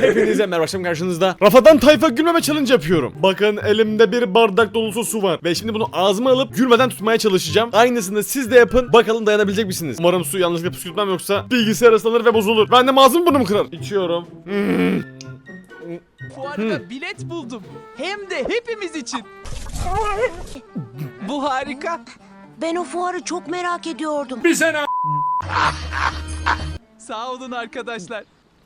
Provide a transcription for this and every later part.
Hepinize merhaba akşam karşınızda Rafadan Tayfa gülmeme challenge yapıyorum Bakın elimde bir bardak dolusu su var Ve şimdi bunu ağzıma alıp gülmeden tutmaya çalışacağım Aynısını siz de yapın Bakalım dayanabilecek misiniz Umarım su yanlışlıkla püskürtmem yoksa bilgisayar ıslanır ve bozulur Ben de ağzımı burnumu kırar İçiyorum Hmm. Fuarda bilet buldum. Hem de hepimiz için. Bu harika. Ben o fuarı çok merak ediyordum. Sağ olun arkadaşlar.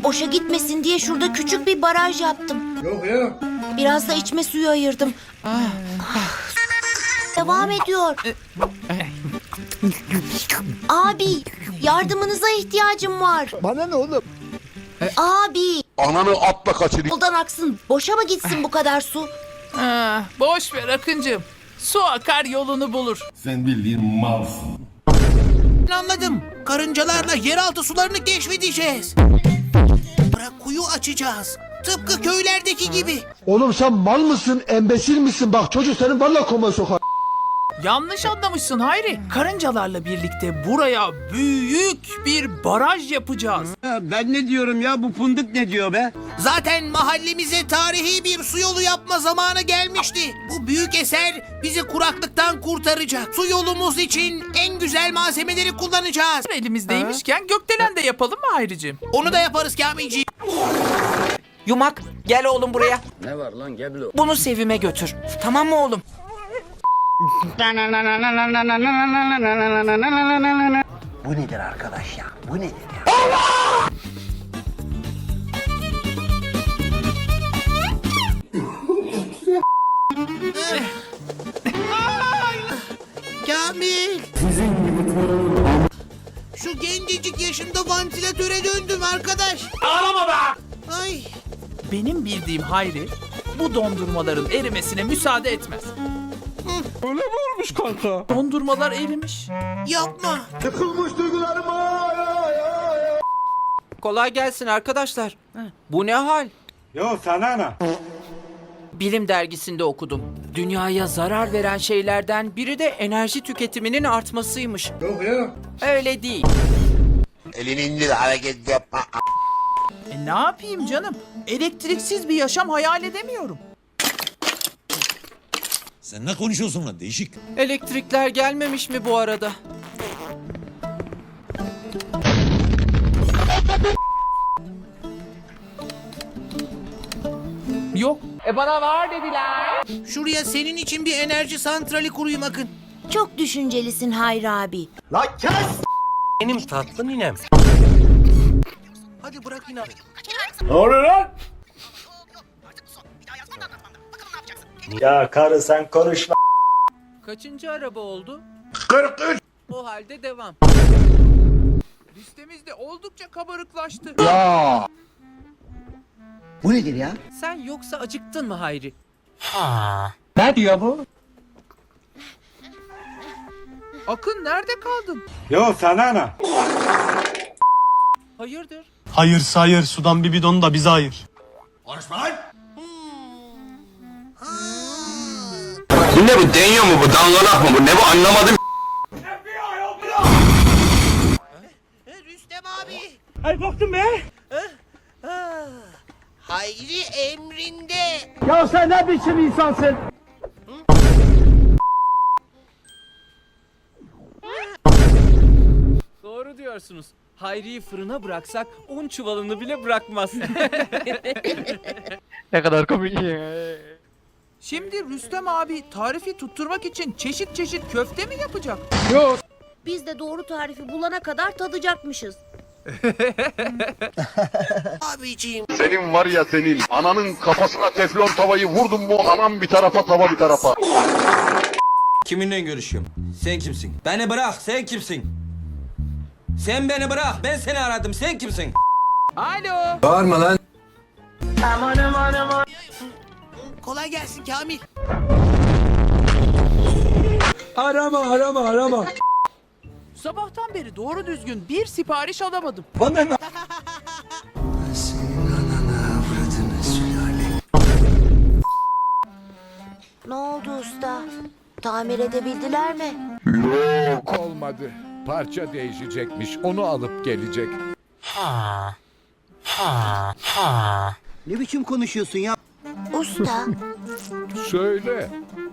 Boşa gitmesin diye şurada küçük bir baraj yaptım. Yok ya. Biraz da içme suyu ayırdım. Ah. Devam ediyor. Abi, yardımınıza ihtiyacım var. Bana ne oğlum? Abi, Ananı atla kaçırayım. yoldan aksın. Boşa mı gitsin bu kadar su? Ah, boş ver Akıncım. Su akar yolunu bulur. Sen bildiğin malsın. Anladım. Karıncalarla yeraltı sularını keşfedeceğiz. Kuyu açacağız. Tıpkı köylerdeki gibi. Oğlum sen mal mısın, embesil misin? Bak çocuk senin valla koma sokar. Yanlış anlamışsın Hayri. Karıncalarla birlikte buraya büyük bir baraj yapacağız. Ben ne diyorum ya bu fındık ne diyor be? Zaten mahallemize tarihi bir su yolu yapma zamanı gelmişti. Bu büyük eser bizi kuraklıktan kurtaracak. Su yolumuz için en güzel malzemeleri kullanacağız. Elimizdeymişken gökdelen de yapalım mı Hayricim? Onu da yaparız Kamilciğim. Yumak gel oğlum buraya. Ne var lan gel Bunu Sevim'e götür. Tamam mı oğlum? Bu nedir arkadaş ya? Bu nedir ya? Kamil. Şu gencecik yaşımda vantilatöre döndüm arkadaş. Ağlama be. Ay Benim bildiğim Hayri bu dondurmaların erimesine müsaade etmez. Öyle mi olmuş kanka? Dondurmalar erimiş. yapma. Kolay gelsin arkadaşlar. Bu ne hal? Yo sana ne? Bilim dergisinde okudum. Dünyaya zarar veren şeylerden biri de enerji tüketiminin artmasıymış. Yok ya. Öyle değil. Elini indir hareket yapma. E ne yapayım canım? Elektriksiz bir yaşam hayal edemiyorum. Sen ne konuşuyorsun lan değişik. Elektrikler gelmemiş mi bu arada? Yok. E bana var dediler. Şuraya senin için bir enerji santrali kurayım Akın. Çok düşüncelisin Hayri abi. Benim tatlı ninem. Hadi bırak inat. Ne oluyor lan? Ya karı sen konuşma. Kaçıncı araba oldu? 43. O halde devam. Listemiz de oldukça kabarıklaştı. Ya. Bu nedir ya? Sen yoksa acıktın mı Hayri? Ne diyor bu? Akın nerede kaldın? Yo sana ne? Hayırdır? Hayır hayır sudan bir bidon da bize hayır. Bu ne deniyor mu bu dangalak mı bu ne bu anlamadım. Rüstem abi. Ay baktım be. Hayri emrinde. Ya sen ne biçim insansın? Doğru diyorsunuz. Hayri'yi fırına bıraksak un çuvalını bile bırakmaz. Şimdi Rüstem abi tarifi tutturmak için çeşit çeşit köfte mi yapacak? Biz de doğru tarifi bulana kadar tadacakmışız. Abiciğim. Senin var ya senin ananın kafasına teflon tavayı vurdun mu anam bir tarafa tava bir tarafa. Kiminle görüşüyorum? Sen kimsin? Beni bırak. Sen kimsin? Sen beni bırak. Ben seni aradım. Sen kimsin? Alo. Bağırma lan. Kolay gelsin Kamil. Sabahtan beri doğru düzgün bir sipariş alamadım. Ne oldu usta? Tamir edebildiler mi? Yok olmadı. Parça değişecekmiş. Onu alıp gelecek. Ne biçim konuşuyorsun ya? Usta, Söyle.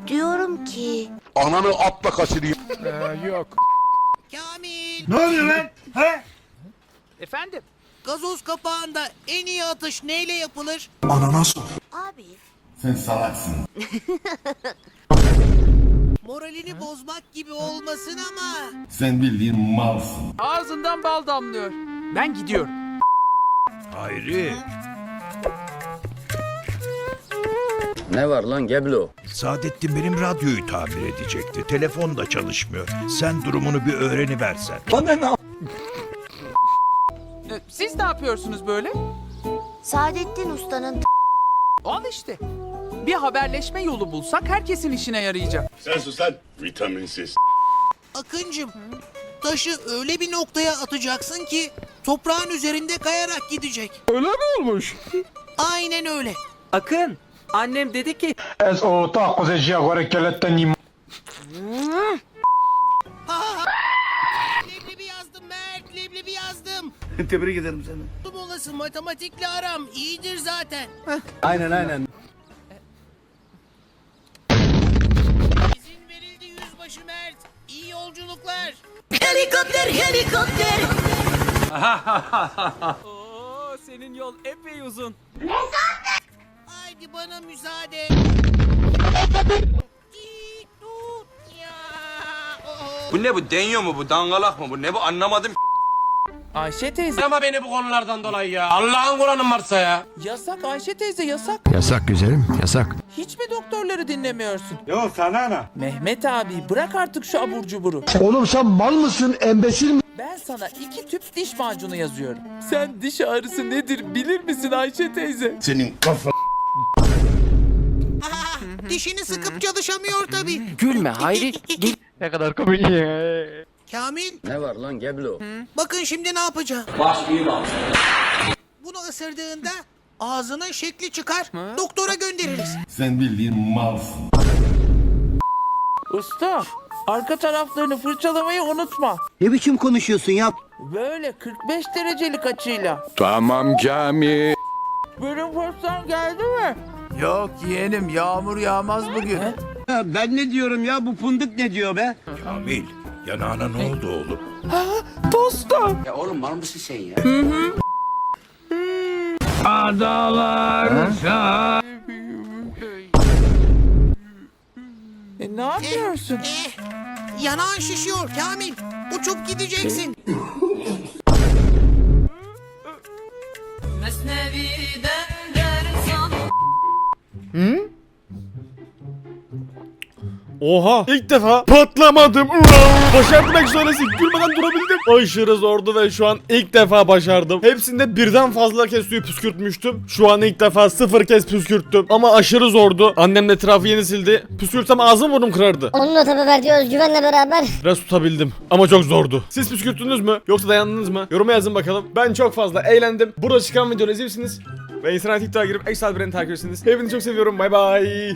diyorum ki... Ananı atla kaçırayım. Ee, yok. Kamil. Efendim? Gazoz kapağında en iyi atış neyle yapılır? Abi, Sen salaksın. Moralini bozmak gibi olmasın ama. Sen bildiğin malsın. Ağzından bal damlıyor. Ben gidiyorum. Hayri. Ne var lan Geblo? Saadettin benim radyoyu tamir edecekti. Telefon da çalışmıyor. Sen durumunu bir öğreniversen. Ee, Siz ne yapıyorsunuz böyle? Saadettin Usta'nın Al işte. Bir haberleşme yolu bulsak herkesin işine yarayacak. Sen sus lan. Vitaminsiz. Akıncım. Taşı öyle bir noktaya atacaksın ki toprağın üzerinde kayarak gidecek. Öyle mi olmuş? Aynen öyle. Akın, annem dedi ki Leblebi yazdım Mert, leblebi yazdım. Tebrik ederim seni. Bu olası matematikle aram iyidir zaten. Aynen aynen. İzin verildi yüzbaşı Mert. İyi yolculuklar. Helikopter, helikopter. Oo, senin yol epey uzun. Haydi bana müsaade. Bu ne bu deniyor mu bu dangalak mı bu ne bu anlamadım Ayşe teyze. Ama beni bu konulardan dolayı ya Allah'ın Kur'an'ın varsa ya Yasak Ayşe teyze yasak. Yasak güzelim yasak. Hiç mi doktorları dinlemiyorsun? Yok sana ne Mehmet abi bırak artık şu abur cuburu. Oğlum sen mal mısın embesil mi? Ben sana iki tüp diş macunu yazıyorum. Sen diş ağrısı nedir bilir misin Ayşe teyze? Senin kafa. Dişini sıkıp çalışamıyor tabii. Gülme Hayri. Gel. Kamil, Ne var lan Geblo? bakın şimdi ne yapacağım. Bunu ısırdığında ağzının şekli çıkar. Doktora göndeririz. Sen bildiğin malsın. Usta arka taraflarını fırçalamayı unutma. Ne biçim konuşuyorsun ya? Böyle 45 derecelik açıyla. Tamam Kamil. Bölüm postan geldi mi? Yok yeğenim yağmur yağmaz bugün ben ne diyorum ya bu fındık ne diyor be? Kamil yanağına ne oldu oğlum? Posta. Ya oğlum mal mısın sen ya? E, ne yapıyorsun? Eh, yanağın şişiyor Kamil. Uçup gideceksin. Oha ilk defa patlamadım. Başardım egzolesi. Gülmeden durabildim. Aşırı zordu ve şu an ilk defa başardım. Hepsinde birden fazla kez suyu püskürtmüştüm. Şu an ilk defa sıfır kez püskürttüm. Ama aşırı zordu. Annem de etrafı yeni sildi. Püskürtsem ağzım burnum kırardı. Onunla tabi verdiği özgüvenle beraber Biraz tutabildim ama çok zordu. Siz püskürttünüz mü? Yoksa dayandınız mı? Yoruma yazın bakalım. Ben çok fazla eğlendim. Burada çıkan videoları izliyorsunuz. Ve Instagram TikTok'a girip Excel Brand'i takip ediyorsunuz. Hepinizi çok seviyorum. Bay bay.